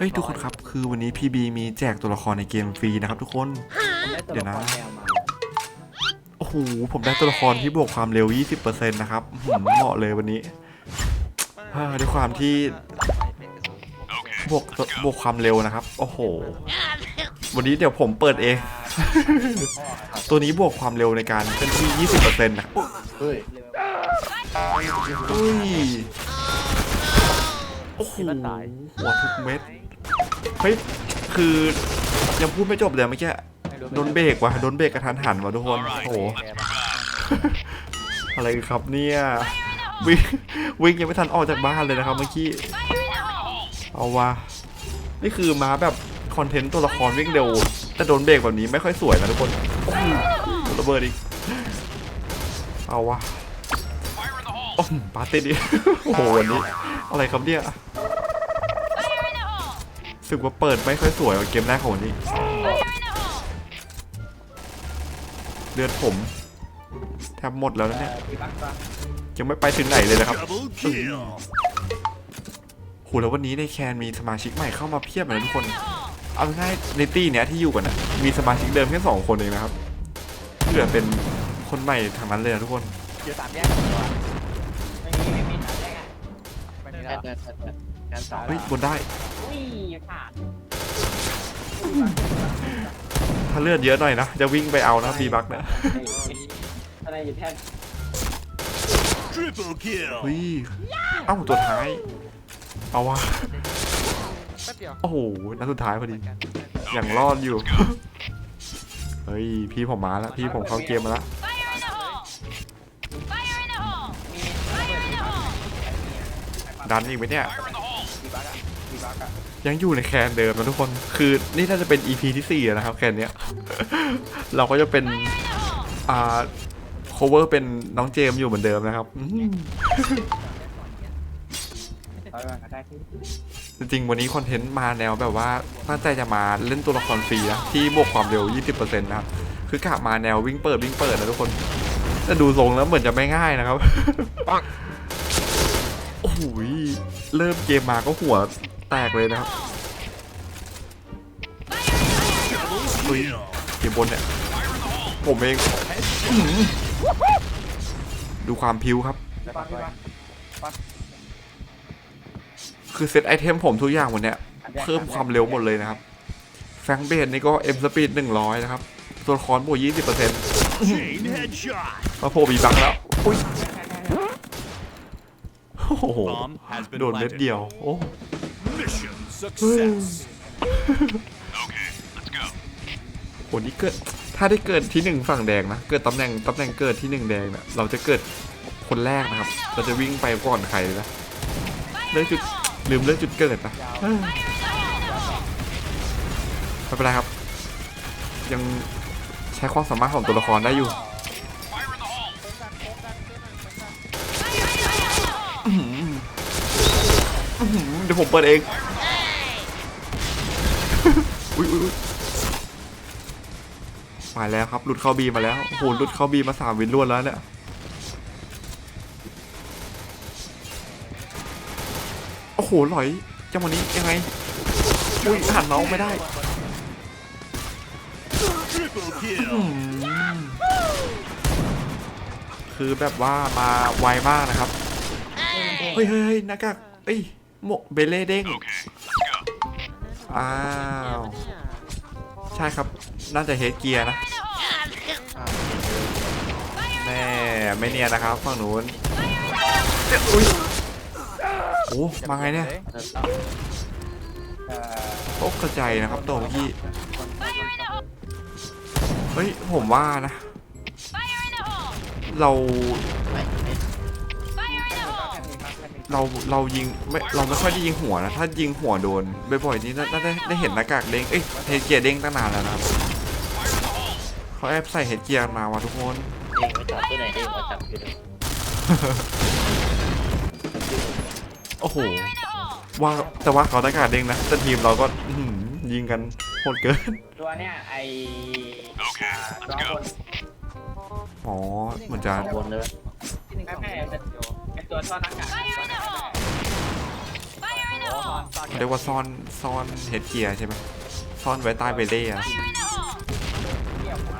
เอ้ยทุกคนครับคือวันนี้พีบีมีแจกตัวละครในเกมฟรีนะครับทุกคน เดี๋ยวนะ โอ้โหผมได้ตัวละครที่บวกความเร็ว 20%นะครับหือเหมาะเลยวันนี้ด้วยความที่บวกบวกความเร็วนะครับ โอ้โห วันนี้เดี๋ยวผมเปิดเอง ตัวนี้บวกความเร็วในการเคลื่อนที่ 20%นะเฮ้ยอุ้ยโอ้โหหัวทุกเม็ด เฮ้ยคือยังพูดไม่จบเลยเมื่อกี้โดนเบรกว่ะโดนเบรกกระทันหันว่ะทุกคนโอ้โหอะไรครับเนี่ยวิ่งวิ่งยังไม่ทันออกจากบ้านเลยนะครับเมื่อกี้เอาวะนี่คือมาแบบคอนเทนต์ตัวละครวิ่งเร็วแต่โดนเบรกแบบนี้ไม่ค่อยสวยนะทุกคนโอ้โหระเบิดอีกเอาวะโอ้โหปาเต้ดิโอ้โหวันนี้อะไรครับเนี่ยรู้ สึกว่าเปิดไม่ค่อยสวยกว่าเกมแรกของวันนี้เลือดผมแทบหมดแล้วนะเนี่ยมีบักปะยังไม่ไปถึงไหนเลยนะครับ Double kill. โหแล้ววันนี้ในแคนมีสมาชิกใหม่เข้ามาเพียบเลยนะทุกคน เอาง่ายๆในตี้เนี้ยที่อยู่กันนะมีสมาชิกเดิมแค่สองคนเองนะครับที่เหลือเป็นคนใหม่ทางนั้นเลยนะทุกคนอยู่สามแยกตัวไม่มีไม่มีสามแยกอะ ไม่มีแล้วงานสองเฮ้ยบนได้อุ้ยขาดถ้าเลือดเยอะหน่อยนะ จะวิ่งไปเอานะบีบักนะอะไรอยู่แท่น Triple kill. เฮ้ยเอ้าตัวท้าย เอาวะแป๊บเดียวโอ้โหนัดสุดท้ายพอดี อย่างรอดอยู่ เฮ้ย พี่ผมมาแล้วพี่ผมเข้าเกมมาแล้วดันอีกไหมเนี่ย ยังอยู่ในแคนเดิมนะทุกคน คือนี่น่าจะเป็น EP ที่สี่แล้วนะครับแคนเนี้ย เราก็จะเป็น อ่า cover เป็นน้องเจมอยู่เหมือนเดิมนะครับ จริงๆ วันนี้คอนเทนต์มาแนวแบบว่าตั้งใจจะมาเล่นตัวละครฟรีนะที่บวกความเร็ว 20%นะครับ คือกะมาแนววิ่งเปิดวิ่งเปิดนะทุกคน แต่ดูทรงแล้วเหมือนจะไม่ง่ายนะครับปังโอ้ยเริ่มเกมมาก็หัว แตกเลยนะครับ Double kill. เกมบนเนี่ย ผมเองอื้อหือดูความพิวครับบักมีบักคือเซตไอเทมผมทุกอย่างวันเนี้ยเพิ่มความเร็วหมดเลยนะครับ แฟงเบนนี่ก็เอ็มสปีดหนึ่งร้อยนะครับ ตัวละครบวกยี่สิบเปอร์เซ็นต์ Chain headshot. มาโผล่บีบังแล้วอุ้ยโอ้โห Bomb has been โดนเม็ด planted. เดียว โอ้ Mission success. โหนี่เกิดถ้าได้เกิดที่หนึ่งฝั่งแดงนะ เกิดตำแหน่งตำแหน่งเกิดที่หนึ่งแดงนะเราจะเกิดคนแรกนะครับ เราจะวิ่งไปก่อนใครเลยนะเรื่องจุดลืมเรื่องจุดเกิดนะเอ้ยไม่เป็นไรครับ ยังใช้ความสามารถของตัวละครได้อยู่ ดี๋ยวผมเปิดเอง อุ้ยอุ้ยอุ๊ยมาแล้วครับ หลุดเข้าบีมาแล้ว โอ้โห หลุดเข้าบีมาสามวินรวดแล้วเนี่ย โอ้โหหลอยจังหวะนี้ยังไง อุ้ยหันน้องไม่ได้ Triple kill. คือแบบว่ามาไวมากนะครับ เฮ้ยเฮ้ยเฮ้ยหน้ากากเอ้ย โมเบเล่เด้งอ้าว ใช่ครับ น่าจะเฮดเกียร์นะ แม่ไม่เนียนนะครับฝั่งนู้นอุ้ยโอ้มาไงเนี่ยเอ่อตกกระจายนะครับตัวเมื่อกี้เฮ้ย ผมว่านะ เรา เราเรายิงไม่เราไม่ค่อยได้ยิงหัวนะถ้ายิงหัวโดนบ่อยๆนี้น่าน่าได้ได้เห็นหน้ากากเด้งเอ้ยเฮดเกียร์เด้งตั้งนานแล้วนะครับเขาแอบใส่เฮดเกียร์มาว่ะทุกคนเด้งไว้จับตัวไหนเด้งไว้จับอยู่เลยโอ้โหว่าแต่ว่าเขาหน้ากากเด้งนะแต่ทีมเราก็อื้อหือยิงกันโหดเกินตัวเนี้ยไออ่าตัวบนอ๋อเหมือนจะบนเลยแม่แม่ไอ ตัวท่อหน้ากากตัวหน้ากากโอ้ตอนตเขาเรียกว่าซ่อนซ่อนเฮดเกียร์ใช่ไหมซ่อนไว้ใต้เบเล่อะเกี่ยวหัว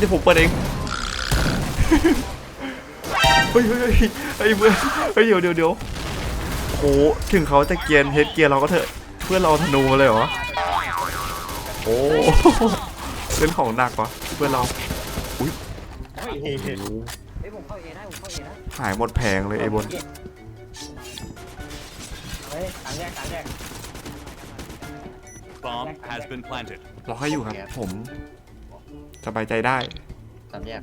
นี่ผมเปิดเอง เฮ้ยเฮ้ยเฮ้ยเฮ้ยเพื่อนเฮ้ยเดี๋ยวเดี๋ยวเดี๋ยวโอ้ถึงเขาจะเกียนเฮดเกียร์เราก็เถอะ เพื่อนเราเอาธนูมาเลยเหรอ โอ้เล่นของหนักวะเพื่อนเราอุ้ยเฮ้ยโอ้โหเฮ้ยผมเข้าเอได้ผมเข้าเอนะหายหมดแผงเลยไอ้บนเฮ้ยสามแยกสามแยก Bomb has been planted. รอให้อยู่ครับผม สบายใจได้ สามแยก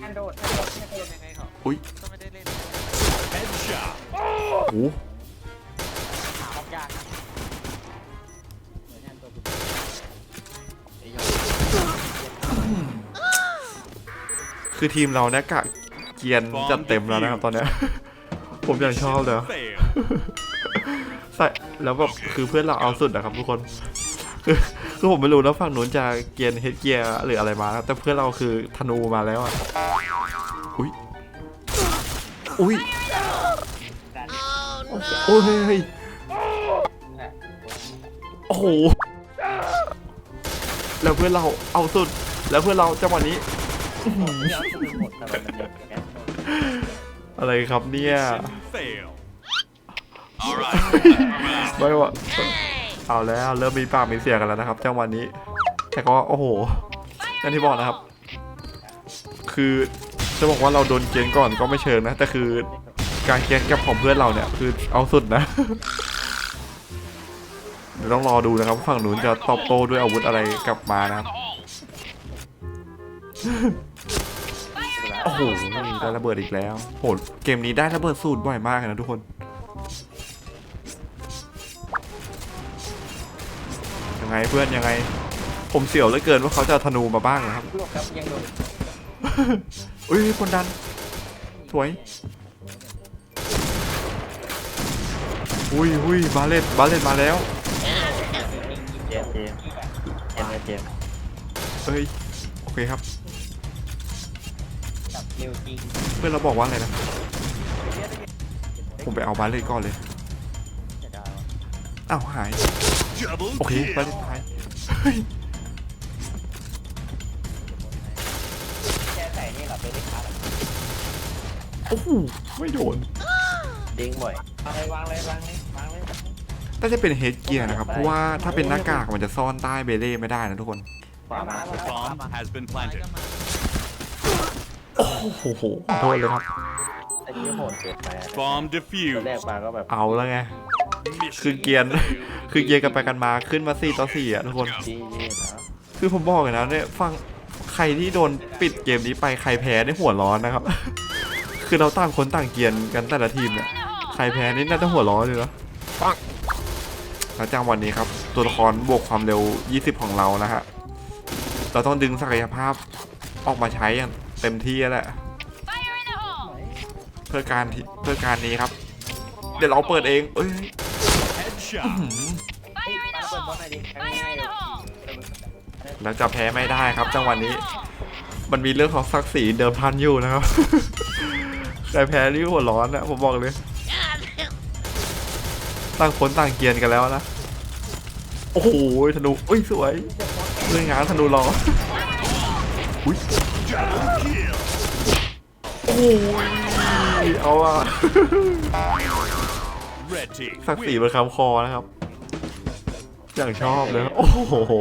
แอนโดดแอนโดดแอนโดดยังไงเขาอุ้ยก็ไม่ได้เล่น Headshot. โอ้ คือทีมเราเนี่ยกะเกียนจัดเต็มแล้วนะครับตอนเนี้ย ผมยังชอบเลย Fail. ใส่แล้วแบบคือเพื่อนเราเอาสุดนะครับทุกคน คือคือผมไม่รู้นะฝั่งนู้นจะเกียนเฮดเกียร์หรืออะไรมานะแต่เพื่อนเราคือธนูมาแล้วอะอุ้ยอุ้ยโอ้ยเฮ้ยเฮ้ยโอ้โหแล้วเพื่อนเราเอาสุด แล้วเพื่อนเราจังหวะนี้ ยอดคือหมดแต่มันยังแค่อะไรครับเนี่ย fail. All right. ไม่ว่าเอาแล้วเริ่มมีปากมีเสียงกันแล้วนะครับจังหวะนี้ แต่ก็โอ้โหอย่างที่บอกนะครับ คือจะบอกว่าเราโดนเกณฑ์ก่อนก็ไม่เชิงนะ แต่คือการเกณฑ์กับของเพื่อนเราเนี่ยคือเอาสุดนะ เดี๋ยวต้องรอดูนะครับฝั่งนู้นจะตอบโต้ด้วยอาวุธอะไรกลับมานะครับ ได้ระเบิดอีกแล้วโหเกมนี้ได้ระเบิดสูตรบ่อยมากเลยนะทุกคนยังไงเพื่อนยังไง ผมเสี่ยวเหลือเกินว่าเขาจะเอาธนูมาบ้างนะครับลูกครับยังโดดอุ้ยคนดันสวยอุ้ยอุ้ยบาเลตบาเลตมาแล้วเจมส์เจมส์เจมส์เจมส์เอ้ยโอเคครับจับ เร็วจริงเพื่อนเราบอกว่าอะไรนะ ผมไปเอาบาเลตก่อนเลย จะได้อ้าวหาย Double โอเคบาเล kill. ตหายเฮ้ยแค่ใส่นี่หลับไปได้ครับโอ้โหไม่โดนดิ้งบ่อยวางเลยวางเลยวางเลยวางเลย น่าจะเป็นเฮดเกียร์นะครับ เพราะว่าถ้าเป็นหน้ากากมันจะซ่อนใต้เบเล่ไม่ได้นะทุกคนขวามา Bomb has been ไม้ planted. ก็มาโอ้โหขอโทษเลยครับไอ้ที่โหดเกินไป Bomb ตัวแรก defused. มาก็แบบเอาแล้วไง Mission คือเกียร์ คือเกียร์กันไปกันมาขึ้นมา4ต่อ4อะทุกคนจี้นี่นะคือผมบอกเลยนะเนี่ยฟังใครที่โดนปิดเกมนี้ไปใครแพ้ได้หัวร้อนนะครับ คือเราต่างคนต่างเกียนกันแต่ละทีมเนี่ยใครแพ้นี่น่าจะหัวร้อนเลยเนาะปังแล้วจังวันนี้ครับ ตัวละครบวกความเร็ว 20 ของเรานะฮะเราต้องดึงศักยภาพออกมาใช้อย่าง เต็มที่แล้วแหละเพื่อการที่เพื่อการนี้ครับ เดี๋ยวเราเปิดเองเอ้ย Headshot. เฮ้ยปาระเบิดบอลหน่อยดิแค่ง่ายๆเลยแล้วจะแพ้ไม่ได้ครับ จังหวะนี้ มันมีเรื่องของศักดิ์ศรีเดิมพันอยู่นะครับใครแพ้นี่หัวร้อนนะผมบอกเลยต่างคนต่างเกรียนกันแล้วนะโอ้โหธนูอุ้ยสวยเรื่องงานธนูรออุ้ย Double kill. โอ้ยเอาอะ Red team. ศักดิ์ศรี win. บนคำคอนะครับ อย่างชอบเลย โอ้โห